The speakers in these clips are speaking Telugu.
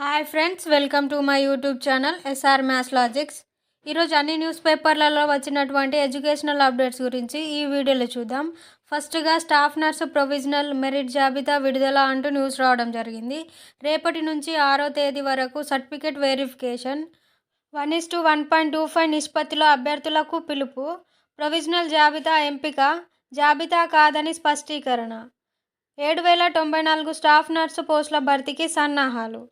Hi friends welcome to my YouTube channel SR maths logics. ఈరోజు అన్ని న్యూస్ పేపర్లలో వచ్చినటువంటి ఎడ్యుకేషనల్ అప్డేట్స్ గురించి ఈ వీడియోలో చూద్దాం. ఫస్ట్గా స్టాఫ్ నర్సు ప్రొవిజనల్ మెరిట్ జాబితా విడుదల అంటూ న్యూస్ రావడం జరిగింది. రేపటి నుంచి ఆరో తేదీ వరకు certificate verification. One is to one point two five నిష్పత్తిలో అభ్యర్థులకు పిలుపు. ప్రొవిజనల్ జాబితా ఎంపిక జాబితా కాదని స్పష్టీకరణ. ఏడు వేల తొంభై నాలుగు స్టాఫ్ నర్సు పోస్టుల భర్తీకి సన్నాహాలు.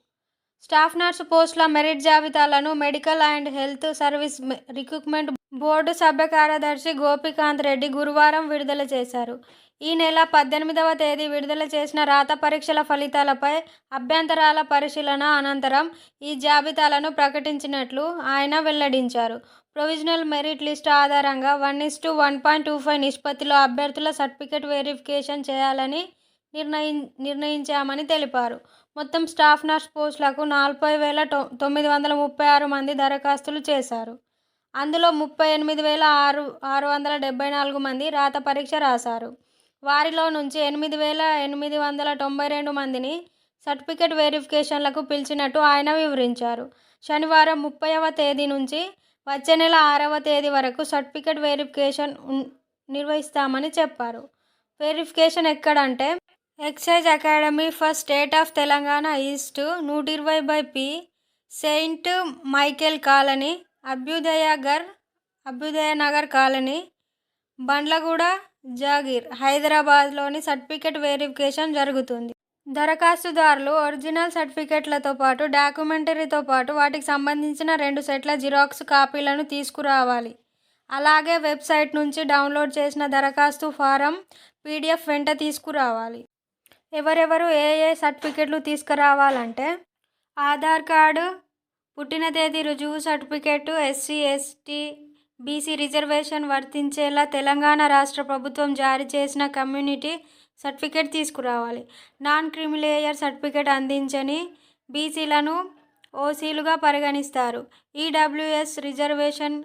స్టాఫ్ నర్సు పోస్టుల మెరిట్ జాబితాలను medical and health service recruitment board సభ్య కార్యదర్శి గోపికాంత్ రెడ్డి గురువారం విడుదల చేశారు. ఈ నెల పద్దెనిమిదవ తేదీ విడుదల చేసిన రాత పరీక్షల ఫలితాలపై అభ్యంతరాల పరిశీలన అనంతరం ఈ జాబితాలను ప్రకటించినట్లు ఆయన వెల్లడించారు. ప్రొవిజనల్ మెరిట్ లిస్ట్ ఆధారంగా one is to one point two five నిష్పత్తిలో అభ్యర్థుల సర్టిఫికేట్ వెరిఫికేషన్ చేయాలని నిర్ణయి నిర్ణయించామని తెలిపారు. మొత్తం స్టాఫ్ నర్స్ పోస్టులకు నలభై వేల తొమ్మిది వందల ముప్పై ఆరు మంది దరఖాస్తులు చేశారు. అందులో ముప్పై ఎనిమిది వేల ఆరు ఆరు వందల డెబ్బై నాలుగు మంది రాత పరీక్ష రాశారు. వారిలో నుంచి ఎనిమిది వేల ఎనిమిది వందల తొంభై రెండు మందిని సర్టిఫికేట్ వెరిఫికేషన్లకు పిలిచినట్టు ఆయన వివరించారు. శనివారం ముప్పైవ తేదీ నుంచి వచ్చే నెల ఆరవ తేదీ వరకు సర్టిఫికేట్ వెరిఫికేషన్ ఉన్- నిర్వహిస్తామని చెప్పారు. వెరిఫికేషన్ ఎక్కడంటే excise academy for state of Telangana east నూట ఇరవై by P Saint Michael Colony అభ్యుదయగర్ Abhyudaya Nagar colony Bandlaguda jagir హైదరాబాద్లోని సర్టిఫికెట్ వెరిఫికేషన్ జరుగుతుంది. దరఖాస్తుదారులు ఒరిజినల్ సర్టిఫికేట్లతో పాటు డాక్యుమెంటరీతో పాటు వాటికి సంబంధించిన రెండు సెట్ల జిరాక్స్ కాపీలను తీసుకురావాలి. అలాగే వెబ్సైట్ నుంచి డౌన్లోడ్ చేసిన దరఖాస్తు ఫారం పీడిఎఫ్ వెంట తీసుకురావాలి. ఎవరెవరు ఏ ఏ సర్టిఫికెట్లు తీసుకురావాలంటే ఆధార్ కార్డు పుట్టిన తేదీ రుజువు certificate SC ST BC reservation వర్తించేలా Telangana రాష్ట్ర ప్రభుత్వం జారీ చేసిన కమ్యూనిటీ సర్టిఫికేట్ తీసుకురావాలి. నాన్ క్రిమిలేయర్ సర్టిఫికేట్ అందించని బీసీలను ఓసీలుగా పరిగణిస్తారు. ఈడబ్ల్యూఎస్ రిజర్వేషన్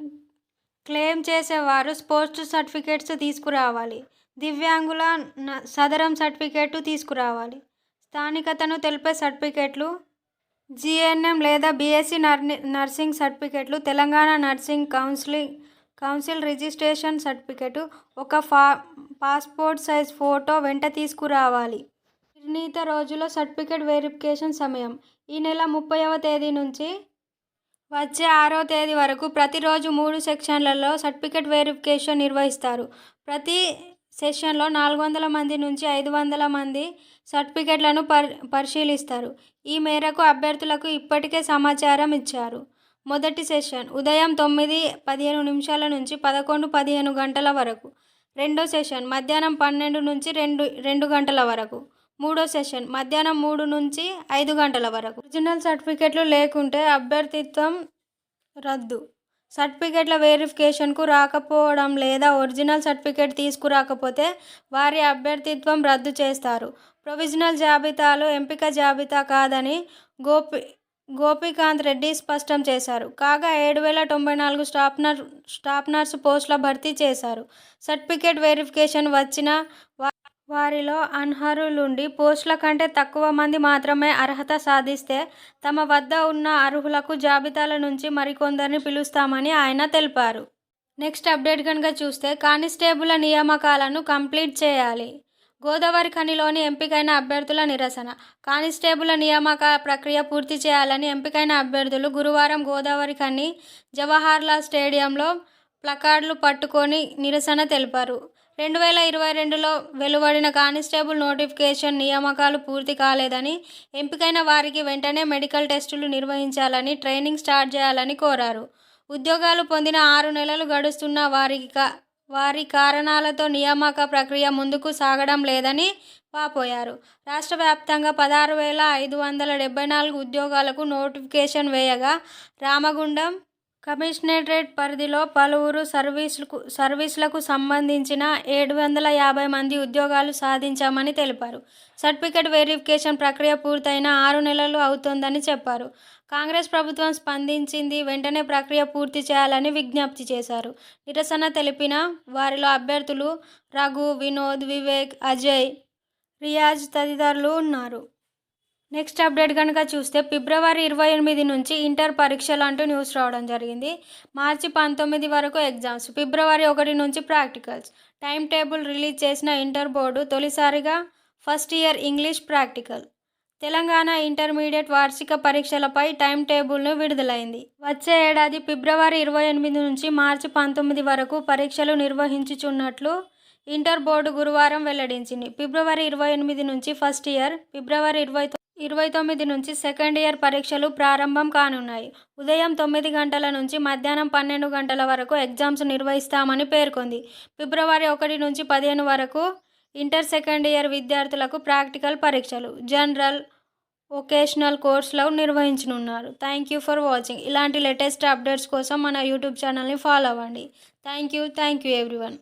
క్లెయిమ్ చేసేవారు స్పోర్ట్స్ సర్టిఫికేట్స్ తీసుకురావాలి. దివ్యాంగుల న- సదరం సర్టిఫికేటు తీసుకురావాలి. స్థానికతను తెలిపే సర్టిఫికేట్లు జిఎన్ఎం లేదా బీఎస్సీ నర్ నర్సింగ్ సర్టిఫికేట్లు Telangana nursing counselling council registration certificate ఒక ఫా పాస్పోర్ట్ సైజ్ ఫోటో వెంట తీసుకురావాలి. నిర్ణీత రోజులో సర్టిఫికేట్ వెరిఫికేషన్ సమయం ఈ నెల ముప్పైవ తేదీ నుంచి వచ్చే ఆరో తేదీ వరకు ప్రతిరోజు మూడు సెక్షన్లలో సర్టిఫికేట్ వెరిఫికేషన్ నిర్వహిస్తారు. ప్రతి సెషన్లో నాలుగు వందల మంది నుంచి ఐదు వందల మంది సర్టిఫికేట్లను పరి పరిశీలిస్తారు. ఈ మేరకు అభ్యర్థులకు ఇప్పటికే సమాచారం ఇచ్చారు. మొదటి సెషన్ ఉదయం తొమ్మిది పదిహేను నిమిషాల నుంచి పదకొండు పదిహేను గంటల వరకు. రెండో సెషన్ మధ్యాహ్నం పన్నెండు నుంచి రెండు రెండు గంటల వరకు. మూడో సెషన్ మధ్యాహ్నం మూడు నుంచి ఐదు గంటల వరకు. ఒరిజినల్ సర్టిఫికెట్లు లేకుంటే అభ్యర్థిత్వం రద్దు. సర్టిఫికెట్ల వెరిఫికేషన్కు రాకపోవడం లేదా ఒరిజినల్ సర్టిఫికేట్ తీసుకురాకపోతే వారి అభ్యర్థిత్వం రద్దు చేస్తారు. ప్రొవిజనల్ జాబితాలో ఎంపిక జాబితా కాదని గోపి గోపికాంత్ రెడ్డి స్పష్టం చేశారు. కాగా ఏడు వేల తొంభై నాలుగు స్టాప్నర్ స్టాప్నర్స్ పోస్టుల భర్తీ చేశారు. సర్టిఫికేట్ వెరిఫికేషన్ వచ్చిన వా- వారిలో అనర్హులుండి పోస్టుల కంటే తక్కువ మంది మాత్రమే అర్హత సాధిస్తే తమ వద్ద ఉన్న అర్హులకు జాబితాల నుంచి మరికొందరిని పిలుస్తామని ఆయన తెలిపారు. నెక్స్ట్ అప్డేట్ కనుక చూస్తే కానిస్టేబుల్ నియామకాలను కంప్లీట్ చేయాలి. గోదావరి ఖనిలోని ఎంపికైన అభ్యర్థుల నిరసన. కానిస్టేబుల్ నియామక ప్రక్రియ పూర్తి చేయాలని ఎంపికైన అభ్యర్థులు గురువారం గోదావరి ఖని జవహర్లాల్ స్టేడియంలో ప్లకార్డులు పట్టుకొని నిరసన తెలిపారు. రెండు వేల ఇరవై రెండులో వెలువడిన కానిస్టేబుల్ నోటిఫికేషన్ నియామకాలు పూర్తి కాలేదని ఎంపికైన వారికి వెంటనే మెడికల్ టెస్టులు నిర్వహించాలని ట్రైనింగ్ స్టార్ట్ చేయాలని కోరారు. ఉద్యోగాలు పొందిన ఆరు నెలలు గడుస్తున్న వారికి వారి కారణాలతో నియామక ప్రక్రియ ముందుకు సాగడం లేదని వాపోయారు. రాష్ట్ర వ్యాప్తంగా పదహారు వేల ఐదు వందల డెబ్బై నాలుగు ఉద్యోగాలకు నోటిఫికేషన్ వేయగా రామగుండం కమిషనరేట్ పరిధిలో పలువురు సర్వీసులకు సర్వీసులకు సంబంధించిన ఏడు వందల యాభై మంది ఉద్యోగాలు సాధించామని తెలిపారు. సర్టిఫికెట్ వెరిఫికేషన్ ప్రక్రియ పూర్తయిన ఆరు నెలలు అవుతోందని చెప్పారు. కాంగ్రెస్ ప్రభుత్వం స్పందించింది వెంటనే ప్రక్రియ పూర్తి చేయాలని విజ్ఞప్తి చేశారు. నిరసన తెలిపిన వారిలో అభ్యర్థులు రఘు వినోద్ వివేక్ అజయ్ రియాజ్ తదితరులు ఉన్నారు. నెక్స్ట్ అప్డేట్ కనుక చూస్తే ఫిబ్రవరి ఇరవై ఎనిమిది నుంచి ఇంటర్ పరీక్షలు అంటూ న్యూస్ రావడం జరిగింది. మార్చి పంతొమ్మిది వరకు ఎగ్జామ్స్ ఫిబ్రవరి ఒకటి నుంచి ప్రాక్టికల్స్. టైం టేబుల్ రిలీజ్ చేసిన ఇంటర్ బోర్డు తొలిసారిగా first year English practical. Telangana intermediate వార్షిక పరీక్షలపై టైం టేబుల్ను విడుదలైంది. వచ్చే ఏడాది ఫిబ్రవరి ఇరవై ఎనిమిది నుంచి మార్చి పంతొమ్మిది వరకు పరీక్షలు నిర్వహించుచున్నట్లు ఇంటర్ బోర్డు గురువారం వెల్లడించింది. ఫిబ్రవరి ఇరవై ఎనిమిది నుంచి ఫస్ట్ ఇయర్ ఫిబ్రవరి ఇరవై ఇరవై తొమ్మిది నుంచి సెకండ్ ఇయర్ పరీక్షలు ప్రారంభం కానున్నాయి. ఉదయం తొమ్మిది గంటల నుంచి మధ్యాహ్నం పన్నెండు గంటల వరకు ఎగ్జామ్స్ నిర్వహిస్తామని పేర్కొంది. ఫిబ్రవరి ఒకటి నుంచి పదిహేను వరకు ఇంటర్ సెకండ్ ఇయర్ విద్యార్థులకు ప్రాక్టికల్ పరీక్షలు జనరల్ వొకేషనల్ కోర్సులో నిర్వహించనున్నారు. Thank you for watching. ఇలాంటి లేటెస్ట్ అప్డేట్స్ కోసం మన యూట్యూబ్ ఛానల్ని ఫాలో అవ్వండి. Thank you thank you everyone.